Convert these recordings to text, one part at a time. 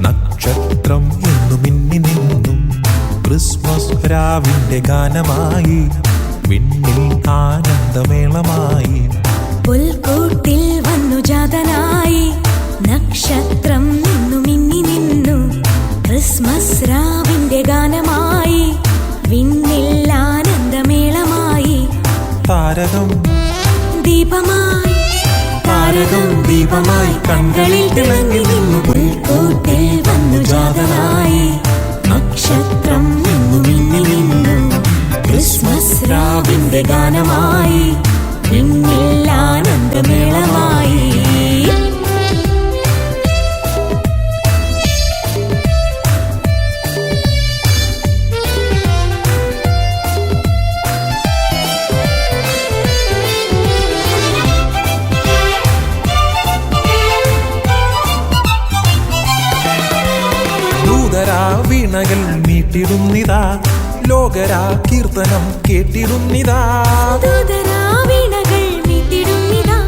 നക്ഷത്രം എന്നു മിന്നി നിന്നു. ക്രിസ്മസ് രാവിന്റെ ഗാനമായി വിണ്ണിൽ ആനന്ദമേളമായി. പുൽക്കൂട്ടിൽ വന്നു ജാതനായി നക്ഷത്രം നിന്നു മിന്നി നിന്നു. ക്രിസ്മസ് രാവിന്റെ ഗാനമായി വിണ്ണിൽ ആനന്ദമേളമായി. താരകം ദീപമായി താരകം ദീപമായി കണ്ണുകളിൽ തിളങ്ങി നിന്നു പുൽക്കൂട്ടിൽ വന്നു ജാതനായി നക്ഷത്രം നിന്നു മിന്നി നിന്നു ക്രിസ്മസ് രാവിന്റെ ഗാനമായി. വിണ്ണിൽ ആനന്ദമേളമായി. വീണകൾ വീണകൾ മീട്ടിടുന്നിതാ.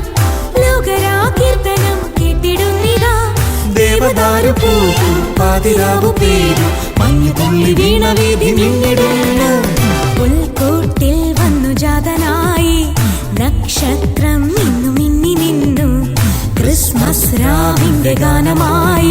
ലോകരാ കീർത്തനം കേട്ടിടുന്നിതാ. ദേവദാരു പൂത്തു പാതിരാവു പേരു. മഞ്ഞുതുള്ളി വീണ വീതി മിന്നിടുന്നു പുൽക്കൂട്ടിൽ വന്നു ജാതനായി. നക്ഷത്രം നിന്നു മിന്നി നിന്നു ക്രിസ്മസ് രാവിന്റെ ഗാനമായി.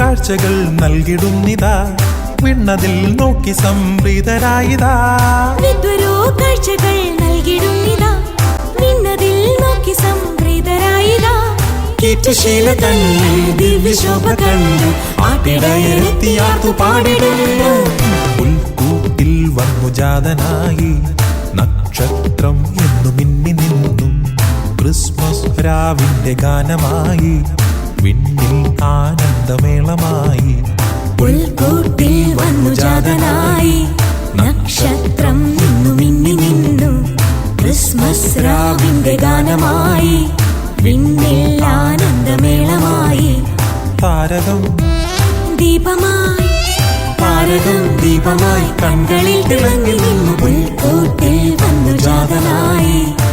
കാഴ്ചകൾ നൽകിടുന്നിതാ. വിണ്ണതിൽ നോക്കി സംപ്രീതരായിതാ. വിദ്വരോ കാഴ്ചകൾ നൽകിടുന്നിതാ. നിന്നതിൽ നോക്കി സംപ്രീതരായിതാ. കീറ്റുശീല ദിവ്യശോഭ പാടിടുന്നു. നക്ഷത്രം എന്നു മിന്നി നിന്നു. ക്രിസ്മസ് രാവിന്റെ ഗാനമായി. വിണ്ണിൽ ക്രിസ്മസ് രാവിന്റെ ഗാനമായി. വിണ്ണിൽ ആനന്ദമേളമായി. താരകം ദീപമായി. താരകം ദീപമായി. കണ്ണുകളിൽ തിളങ്ങി നിന്നു പുൽക്കൂട്ടിൽ വന്നു ജാതനായി.